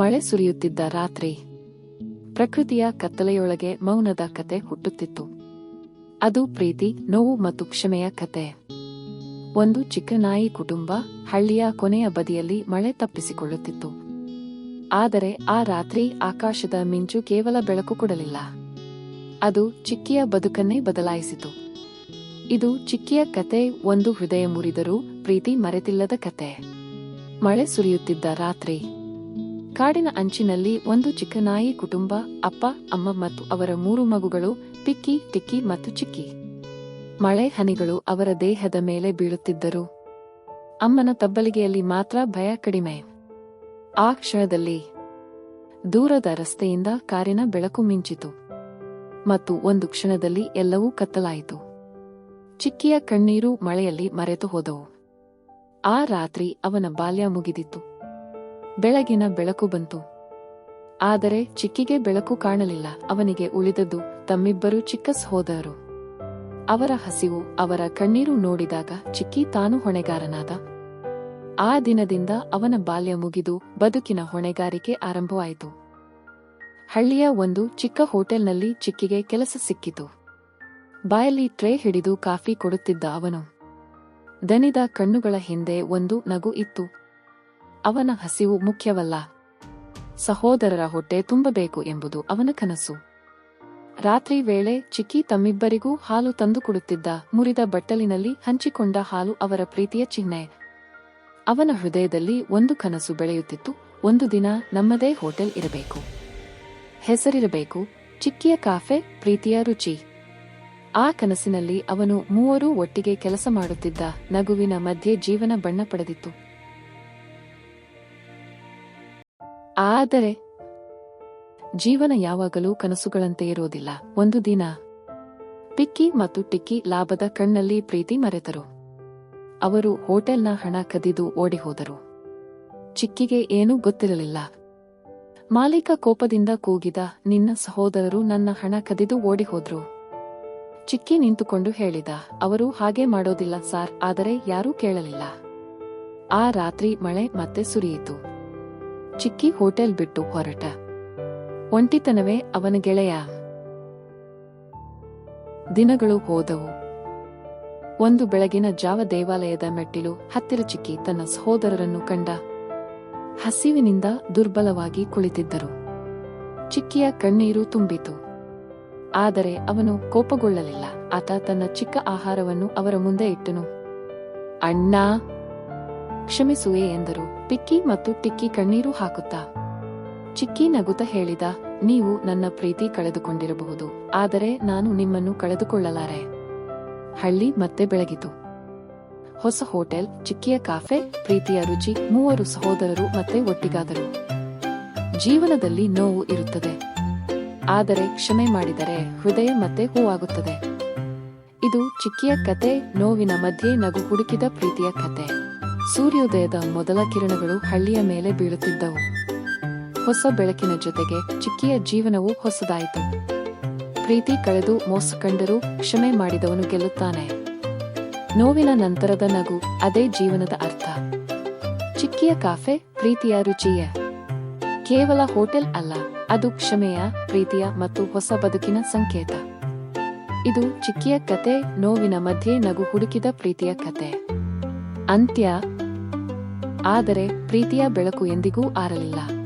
ಮಳೆ ಸುರಿಯುತ್ತಿದ್ದ ರಾತ್ರಿ. ಪ್ರಕೃತಿಯ ಕತ್ತಲೆಯೊಳಗೆ ಮೌನದ ಕತೆ ಹುಟ್ಟುತ್ತಿತ್ತು. ಅದು ಪ್ರೀತಿ, ನೋವು ಮತ್ತು ಕ್ಷಮೆಯ ಕತೆ. ಒಂದು ಚಿಕ್ಕ ನಾಯಿ ಕುಟುಂಬ ಹಳ್ಳಿಯ ಕೊನೆಯ ಬದಿಯಲ್ಲಿ ಮಳೆ ತಪ್ಪಿಸಿಕೊಳ್ಳುತ್ತಿತ್ತು. ಆದರೆ ಆ ರಾತ್ರಿ ಆಕಾಶದ ಮಿಂಚು ಕೇವಲ ಬೆಳಕು ಕೊಡಲಿಲ್ಲ. ಅದು ಚಿಕ್ಕಿಯ ಬದುಕನ್ನೇ ಬದಲಾಯಿಸಿತು. ಇದು ಚಿಕ್ಕಿಯ ಕತೆ, ಒಂದು ಹೃದಯ ಮುರಿದರೂ ಪ್ರೀತಿ ಮರೆತಿಲ್ಲದ ಕತೆ. ಮಳೆ ಸುರಿಯುತ್ತಿದ್ದ ರಾತ್ರಿ. ಕಾಡಿನ ಅಂಚಿನಲ್ಲಿ ಒಂದು ಚಿಕ್ಕ ನಾಯಿ ಕುಟುಂಬ, ಅಪ್ಪ, ಅಮ್ಮ ಮತ್ತು ಅವರ ಮೂರು ಮಗುಗಳು, ಪಿಕ್ಕಿ ಟಿಕ್ಕಿ ಮತ್ತು ಚಿಕ್ಕಿ. ಮಳೆ ಹನಿಗಳು ಅವರ ದೇಹದ ಮೇಲೆ ಬೀಳುತ್ತಿದ್ದರು. ಅಮ್ಮನ ತಬ್ಬಲಿಗೆಯಲ್ಲಿ ಮಾತ್ರ ಭಯ ಕಡಿಮೆ. ಆ ಕ್ಷಣದಲ್ಲಿ ದೂರದ ರಸ್ತೆಯಿಂದ ಕಾರಿನ ಬೆಳಕು ಮಿಂಚಿತು. ಮತ್ತು ಒಂದು ಕ್ಷಣದಲ್ಲಿ ಎಲ್ಲವೂ ಕತ್ತಲಾಯಿತು. ಚಿಕ್ಕಿಯ ಕಣ್ಣೀರು ಮಳೆಯಲ್ಲಿ ಮರೆತು ಹೋದವು. ಆ ರಾತ್ರಿ ಅವನ ಬಾಲ್ಯ ಮುಗಿದಿತ್ತು. ಬೆಳಗಿನ ಬೆಳಕು ಬಂತು. ಆದರೆ ಚಿಕ್ಕಿಗೆ ಬೆಳಕು ಕಾಣಲಿಲ್ಲ. ಅವನಿಗೆ ಉಳಿದದ್ದು ತಮ್ಮಿಬ್ಬರು ಚಿಕ್ಕಸ್ ಹೋದರು ಅವರ ಹಸಿವು, ಅವರ ಕಣ್ಣೀರು ನೋಡಿದಾಗ ಚಿಕ್ಕಿ ತಾನು ಹೊಣೆಗಾರನಾದ. ಆ ದಿನದಿಂದ ಅವನ ಬಾಲ್ಯ ಮುಗಿದು ಬದುಕಿನ ಹೊಣೆಗಾರಿಕೆ ಆರಂಭವಾಯಿತು. ಹಳ್ಳಿಯ ಒಂದು ಚಿಕ್ಕ ಹೋಟೆಲ್ನಲ್ಲಿ ಚಿಕ್ಕಿಗೆ ಕೆಲಸ ಸಿಕ್ಕಿತು. ಬಾಯಲ್ಲಿ ಟ್ರೇ ಹಿಡಿದು ಕಾಫಿ ಕೊಡುತ್ತಿದ್ದ ಅವನು. ದನಿದ ಕಣ್ಣುಗಳ ಹಿಂದೆ ಒಂದು ನಗು ಇತ್ತು. ಅವನ ಹಸಿವು ಮುಖ್ಯವಲ್ಲ. ಸಹೋದರರ ಹೊಟ್ಟೆ ತುಂಬಬೇಕು ಎಂಬುದು ಅವನ ಕನಸು. ರಾತ್ರಿ ವೇಳೆ ಚಿಕ್ಕಿ ತಮ್ಮಿಬ್ಬರಿಗೂ ಹಾಲು ತಂದುಕೊಡುತ್ತಿದ್ದ ಮುರಿದ ಬಟ್ಟಲಿನಲ್ಲಿ ಹಂಚಿಕೊಂಡ ಹಾಲು ಅವರ ಪ್ರೀತಿಯ ಚಿಹ್ನೆ. ಅವನ ಹೃದಯದಲ್ಲಿ ಒಂದು ಕನಸು ಬೆಳೆಯುತ್ತಿತ್ತು, ಒಂದು ದಿನ ನಮ್ಮದೇ ಹೋಟೆಲ್ ಇರಬೇಕು. ಹೆಸರಿರಬೇಕು, ಚಿಕ್ಕಿಯ ಕಾಫೆ, ಪ್ರೀತಿಯ ರುಚಿ. ಆ ಕನಸಿನಲ್ಲಿ ಅವನು ಮೂವರೂ ಒಟ್ಟಿಗೆ ಕೆಲಸ ಮಾಡುತ್ತಿದ್ದ ನಗುವಿನ ಮಧ್ಯೆ ಜೀವನ ಬಣ್ಣ ಪಡೆದಿತ್ತು. ಆದರೆ ಜೀವನ ಯಾವಾಗಲೂ ಕನಸುಗಳಂತೆ ಇರೋದಿಲ್ಲ ಒಂದು ದಿನ ಪಿಕ್ಕಿ ಮತ್ತು ಟಿಕ್ಕಿ ಲಾಭದ ಕಣ್ಣಲ್ಲಿ ಪ್ರೀತಿ ಮರೆತರು. ಅವರು ಹೋಟೆಲ್ನ ಹಣ ಕದಿದು ಓಡಿಹೋದರು. ಚಿಕ್ಕಿಗೆ ಏನೂ ಗೊತ್ತಿರಲಿಲ್ಲ. ಮಾಲೀಕ ಕೋಪದಿಂದ ಕೂಗಿದ ನಿನ್ನ ಸಹೋದರರು ನನ್ನ ಹಣ ಕದಿದು ಓಡಿಹೋದ್ರು. ಚಿಕ್ಕಿ ನಿಂತುಕೊಂಡು ಹೇಳಿದ, ಅವರು ಹಾಗೆ ಮಾಡೋದಿಲ್ಲ ಸಾರ್, ಆದರೆ ಯಾರೂ ಕೇಳಲಿಲ್ಲ. ಆ ರಾತ್ರಿ ಮಳೆ ಮತ್ತೆ ಸುರಿಯಿತು. ಚಿಕ್ಕಿ ಹೋಟೆಲ್ ಬಿಟ್ಟು ಹೊರಟ. ಒಂಟಿತನವೇ ಅವನ ಗೆಳೆಯ. ದಿನಗಳು ಹೋದವು. ಒಂದು ಬೆಳಗಿನ ಜಾವ ದೇವಾಲಯದ ಮೆಟ್ಟಿಲು ಹತ್ತಿರ ಚಿಕ್ಕಿ ತನ್ನ ಸಹೋದರರನ್ನು ಕಂಡ. ಹಸಿವಿನಿಂದ ದುರ್ಬಲವಾಗಿ ಕುಳಿತಿದ್ದರು. ಚಿಕ್ಕಿಯ ಕಣ್ಣೀರು ತುಂಬಿತು. ಆದರೆ ಅವನು ಕೋಪಗೊಳ್ಳಲಿಲ್ಲ. ಆತ ತನ್ನ ಚಿಕ್ಕ ಆಹಾರವನ್ನು ಅವರ ಮುಂದೆ ಇಟ್ಟನು. ಅಣ್ಣ ಕ್ಷಮಿಸುವೆ ಎಂದರು. ಪಿಕ್ಕಿ ಮತ್ತು ಟಿಕ್ಕಿ ಕಣ್ಣೀರು ಹಾಕುತ್ತಾ. ಚಿಕ್ಕಿ ನಗುತ್ತ ಹೇಳಿದ, ನೀವು ನನ್ನ ಪ್ರೀತಿ ಕಳೆದುಕೊಂಡಿರಬಹುದು, ಆದರೆ ನಾನು ನಿಮ್ಮನ್ನು ಕಳೆದುಕೊಳ್ಳಲಾರೆ. ಹಳ್ಳಿ ಮತ್ತೆ ಬೆಳಗಿತು. ಹೊಸ ಹೋಟೆಲ್, ಚಿಕ್ಕಿಯ ಕಾಫೆ, ಪ್ರೀತಿಯ ರುಚಿ, ಮೂವರು ಸಹೋದರರು ಮತ್ತೆ ಒಟ್ಟಿಗಾದರು. ಜೀವನದಲ್ಲಿ ನೋವು ಇರುತ್ತದೆ. ಆದರೆ ಕ್ಷಮೆ ಮಾಡಿದರೆ ಹೃದಯ ಮತ್ತೆ ಹೂವಾಗುತ್ತದೆ. ಇದು ಚಿಕ್ಕಿಯ ಕತೆ, ನೋವಿನ ಮಧ್ಯೆ ನಗು ಹುಡುಕಿದ ಪ್ರೀತಿಯ ಕತೆ. ಸೂರ್ಯೋದಯದ ಮೊದಲ ಕಿರಣಗಳು ಹಳ್ಳಿಯ ಮೇಲೆ ಬೀಳುತ್ತಿದ್ದವು. ಹೊಸ ಬೆಳಕಿನ ಜೊತೆಗೆ ಚಿಕ್ಕಿಯ ಜೀವನವು ಹೊಸದಾಯಿತು. ಪ್ರೀತಿ ಕಳೆದು ಮೋಸ ಕಂಡರೂ ಕ್ಷಮೆ ಮಾಡಿದವನು ಗೆಲ್ಲುತ್ತಾನೆ. ನೋವಿನ ನಂತರದ ನಗು ಅದೇ ಜೀವನದ ಅರ್ಥ. ಚಿಕ್ಕಿಯ ಕಾಫೆ ಪ್ರೀತಿಯ ರುಚಿಯ. ಕೇವಲ ಹೋಟೆಲ್ ಅಲ್ಲ, ಅದು ಕ್ಷಮೆಯ, ಪ್ರೀತಿಯ ಮತ್ತು ಹೊಸ ಬದುಕಿನ ಸಂಕೇತ. ಇದು ಚಿಕ್ಕಿಯ ಕತೆ, ನೋವಿನ ಮಧ್ಯೆ ನಗು ಹುಡುಕಿದ ಪ್ರೀತಿಯ ಕತೆ. ಅಂತ್ಯ. ಆದರೆ ಪ್ರೀತಿಯ ಬೆಳಕು ಎಂದಿಗೂ ಆರಲಿಲ್ಲ.